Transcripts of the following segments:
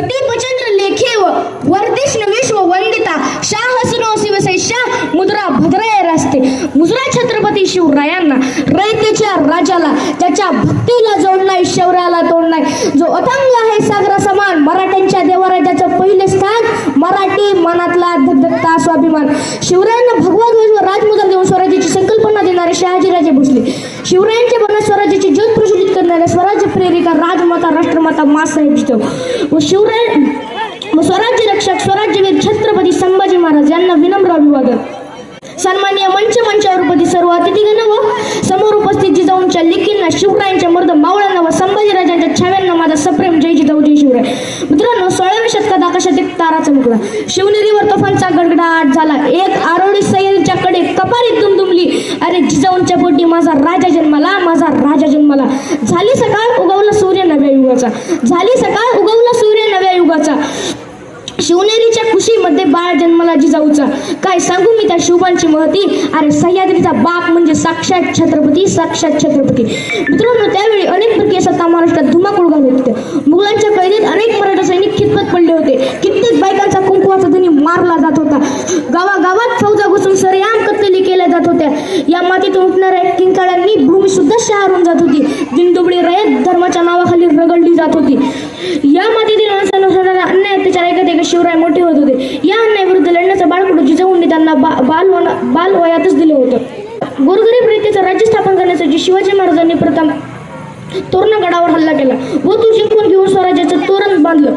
प्रतीपचंद्र लेखेव वर्दिष्ण विश्व वंदिता शाहसनो शिवसैषा मुद्रा भद्राय रास्ते. मुद्रा छत्रपती शिवरायांना रयतेच्या राजाला त्याच्या भक्तीला जोड नाही शौर्याला तोड नाही. जो अथंग आहे सागरा समान मराठ्यांच्या देवराजाचं पहिले स्थान मराठी मनातला धगधगता स्वाभिमान. शिवरायांना भगवा ध्वज व राजमुद्रा देऊन स्वराज्याची संकल्पना देणारे शहाजीराजे भोसले. शिवरायांच्या मनात स्वराज्याची ज्योत प्रज्वलित करणारे स्वराज्य प्रेरिका राजमाता राष्ट्रमाता मासाहेब जिजाऊ व शिवराय व स्वराज्य रक्षक स्वराज्यवीर छत्रपती संभाजी महाराज यांना विनम्र अभिवादन सन्मान्य मंच मंचावरपती सर्व अतिथीगण व समोर उपस्थित जिजाऊंच्या लिखींना शिवरायांच्या मर्द मावळ्यांना व संभाजीराजांच्या छाव्यांना माझा सप्रेम जय जिजाऊ जय शिवराय मित्रांनो सोळाव्या शतकात आकाशात एक तारा चमकला शिवनेरीवर तोफांचा गडगडाट झाला एक आरोडी सैलच्या कडे कपारीत दुमदुमली अरे जिजाऊंच्या पोटी माझा राजा जन्माला माझा राजा जन्माला झाली सकाळ युगाचा. झाली सकाळ उगवला सूर्य नव्या युगाचा. शिवनेरीच्या खुशीमध्ये बाळ जन्माला जिजाऊचा. काय सांगू मी त्या शिवबांची महती? अरे सह्याद्रीचा बाप म्हणजे साक्षात छत्रपती साक्षात छत्रपती. मित्रांनो त्यावेळी अनेक परकीय सत्ता महाराष्ट्रात धुमाकूळ घालत या मातीतून उठणाऱ्या किंकाळ्यांनी भूमी सुद्धा शहरून जात होती. दिनदुबळी रयत धर्माच्या नावाखाली रगडली जात होती. या मातीतील माणसांना होणारा अन्याय अत्याचार ऐकत ऐकत शिवराय मोठे होत होते. या अन्यायाविरुद्ध लढण्याचं बाळकडू जिजाऊंनी त्यांना बा बाल बाल वयातच दिलं होतं. गोरगरीब रीतीचं राज्य स्थापन करण्यासाठी शिवाजी महाराजांनी प्रथम तोरणगडावर हल्ला केला. व तो जिंकून घेऊन स्वराज्याचं तोरण बांधलं.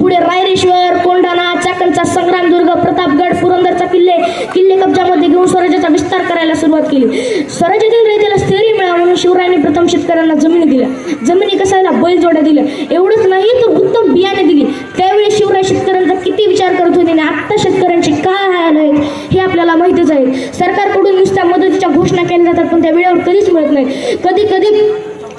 पुढे रायरेश्वर कोंढाणा चाकणचा संग्रामदुर्ग प्रतापगड पुरंदरचा किल्ला कब्जामध्ये घेऊन स्वराज्याचा विस्तार करायला सुरुवात केली. स्वराज्यातील रयतेला स्थैर्य मिळावं म्हणून शिवरायांनी प्रथम शेतकऱ्यांना जमिनी दिल्या. जमिनी कसायला बैलजोड्या दिल्या. एवढंच नाही तर उत्तम बियाणे दिली. त्यावेळी शिवराय शेतकऱ्यांचा किती विचार करत होते आणि आत्ता शेतकऱ्यांची काय हाल आहेत हे आपल्याला माहितीच आहे. सरकारकडून नुसत्या मदतीच्या घोषणा केल्या जातात पण त्या वेळेवर कधीच मिळत नाही. कधी कधी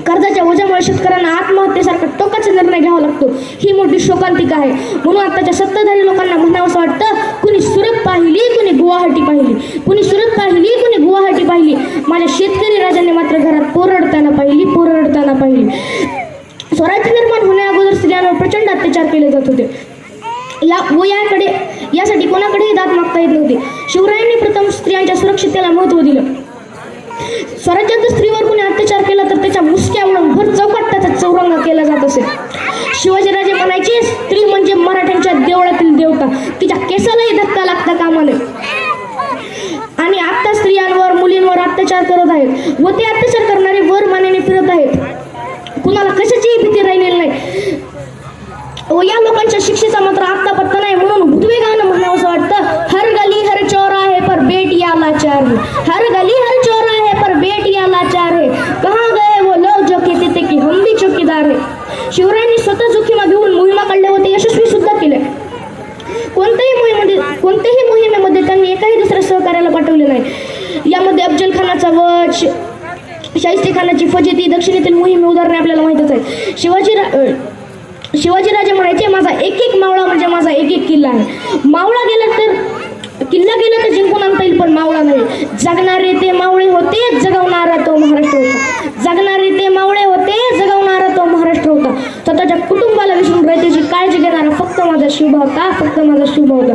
कर्जाच्या ओझ्यामुळे शेतकऱ्यांना आत्महत्येसारखा टोकाचा निर्णय घ्यावा लागतो. ही मोठी शोकांतिका आहे. म्हणून आताच्या सत्ताधारी लोकांना म्हणावं असं वाटतं कुणी सुरत पाहिली कुणी गुवाहाटी पाहिली. कुणी सुरत पाहिली कुणी पाहिली. माझ्या शेतकरी राजाने मात्र घरात पोरडताना पाहिली पोरडताना पाहिली. स्वराज्य निर्माण होण्या अगोदर स्त्रियांवर प्रचंड अत्याचार केले जात होते. या व याकडे यासाठी कोणाकडेही दाद मागता येत नव्हते. शिवरायांनी प्रथम स्त्रियांच्या सुरक्षितेला महत्त्व दिलं. स्वराज्यात स्त्रीवर कोणी अत्याचार केला तर त्याच्या मुसक्यावरून भर चौकात त्याचा चौरंगा केला जात असे. शिवाजीराजे म्हणायचे स्त्री म्हणजे मराठ्यांच्या देवळातील देवता. तिच्या केसालाही धक्का लागता कामा नये आणि आता स्त्रियांवर मुलींवर अत्याचार करत आहेत व ते अत्याचार करणारे वर मानेने फिरत आहेत. कुणाला कशाचीही भीती राहिलेली नाही. व या लोकांच्या शिक्षेचा मात्र आत्ता पत्ता नाही म्हणून उद्वेगानं म्हणावं असं वाटतं. हर गली हर चौराहे पर बेटिया लाचार है हर गली हर चौराहे पर बेट याला लाचार है कहाँ गए वो लोग जो कहते थे की हम भी चौकीदार है? शिवरायांनी स्वतः जोखीमा घेऊन मोहिमा काढल्या होते यशस्वी सुद्धा केल्या. कोणत्याही मोहिमेमध्ये कोणत्याही मोहिमेमध्ये त्यांनी एकाही दुसऱ्या सहकार्याला पाठवले नाही. यामध्ये अफजल खानाचा वध शाहिस्ते खानाची फजेती दक्षिणेतील मोहिमे उदाहरणे आपल्याला माहितच आहेत. शिवाजी शिवाजीराजे म्हणायचे माझा एक एक मावळा म्हणजे माझा एक एक किल्ला आहे. मावळा गेला तर किल्ला गेला तर जिंकून आणता येईल पण मावळा नाही. जगणारे ते मावळे होते जगवणारा तो महाराष्ट्र होता. जगणारे ते मावळे होते जगवणारा तो महाराष्ट्र होता. स्वतःच्या कुटुंबाला विसरून रयतेची काळजी घेणारा फक्त माझा शिवभा होता फक्त माझा शिवभा होता.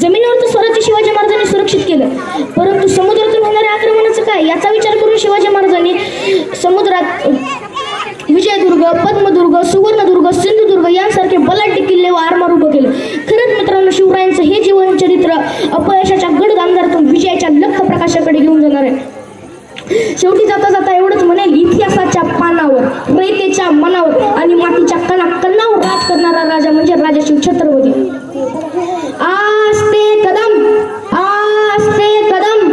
जमिनीवर तर स्वराज्य शिवाजी महाराजांनी सुरक्षित केलं. परंतु शेवटी जाता जाता एवढंच म्हणेल इतिहासाच्या पानावर रयतेच्या मनावर आणि मातीच्या कणा कणावर राज करणारा राजा म्हणजे राजा शिव छत्रपती. आस्ते कदम आस्ते कदम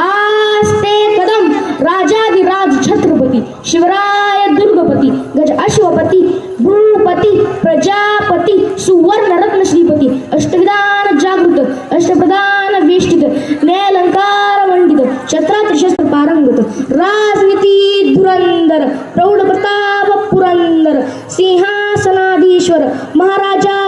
आस्ते कदम राजाधिराज छत्रपती शिवराय दुर्गपती गज अश्वपती भूपती प्रजापती सुवर्ण रत्न रंगत राजनीती धुरंधर प्रौढ प्रताप पुरंदर सिंहासनाधीश्वर महाराजा